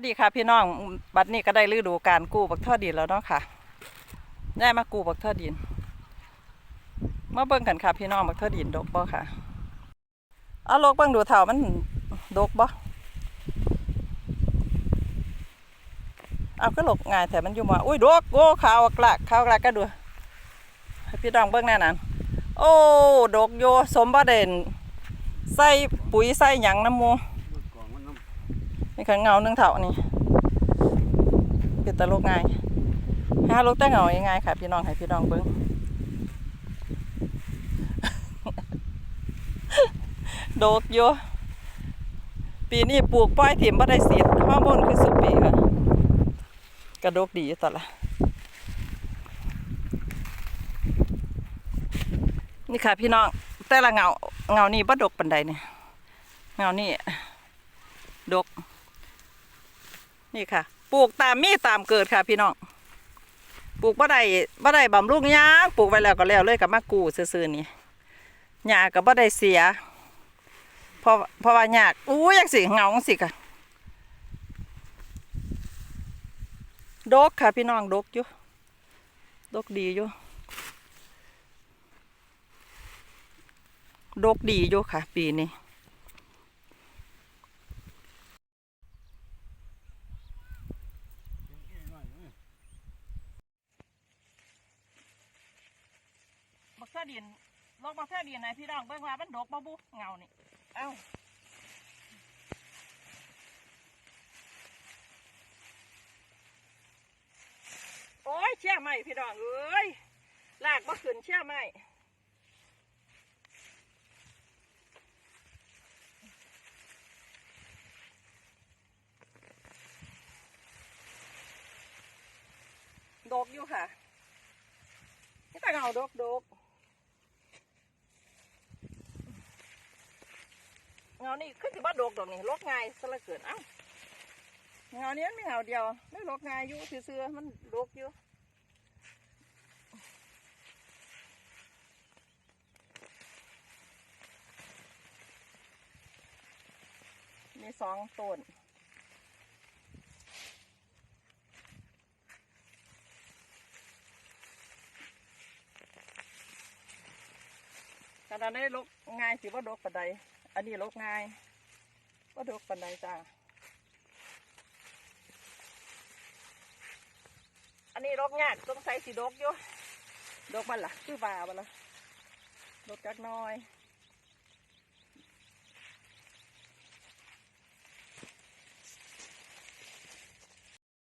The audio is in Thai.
วัสดีค่ะพี่น้องบัดนี้ก็ได้ฤดูการกู้บักท่อดินแล้วเนาะค่ะได้มากู้บักท่อดินมาเบิ่งกันค่ะพี่น้องบักท่อดินดกบ่ค่ะเอาลกเบิ่งดูเท่ามันดกบ่เอาก็หลกง่ายแต่มันอยู่มาอุ้ยดกโอ้ขาวอักละขาวกละก็ดูพี่น้องเบิ่งแน่นันโอ้ดกโยสมบ่เด่นใส่ปุ๋ยใส่หยังน้ำมู นี่ขันเงาหนึ่งเถานี่เป็นตะลูกง่ายหาลูกแต่เงายังไงค่ะ พี่น้องให้พี่น้องเบิ้งโดกอยู่ปีนี้ปลูกป้อยถิ่มบ่ได้สีดฮอร์โมนคือสุปีค่ะกระโดกดีอยู่ตอนละนี่ค่ะพี่น้องแต่ละเงาเงานี่บ่ดกปันใดเนี่ยเงานี่ดก นี่ค่ะ ปลูกตามมีตามเกิดค่ะ พี่น้องปลูกบ่ได้บ่ได้บำรุงยางปลูกไว้แล้วก็แล้วเลยกับมากูซื่อๆนี่หญ้าก็บ่ได้เสียเพราะเพราะว่าหญ้าอู้ยังสิเหงาสิค่ะดกค่ะพี่น้องดกอยู่ดกดีอยู่ดกดีอยู่ค่ะ ปีนี้ บักเสื้ อดินลอกบักเสื้อดินนพี่น้องเบิ่งว่ามันดกบ่บุเงานี่เอ้าโอ้ยเชี่ยไหมพี่น้องเอ้ยลากบ่ขึ้นเชี่ยไหมดกอยู่ค่ะนี่แต่เงาดกดก เงานี่ขึ้นสิบ้าดกดอกนี่ลกง่ายซะเหละเกินเอ้าเงานี้มันมีเงาเดียวไม่ลกง่ายอยู่ซื่อมันดกอยู่มีสองต้นขนาดนี้ลกง่ายสิว่าดกปันใด อันนี้ลกง่ายก็ดกปันใดจ้า อันนี้ลกยากต้องใส่สีดกอยู่ดกมันล่ะ คือบาบันล่ะดกจักน้อย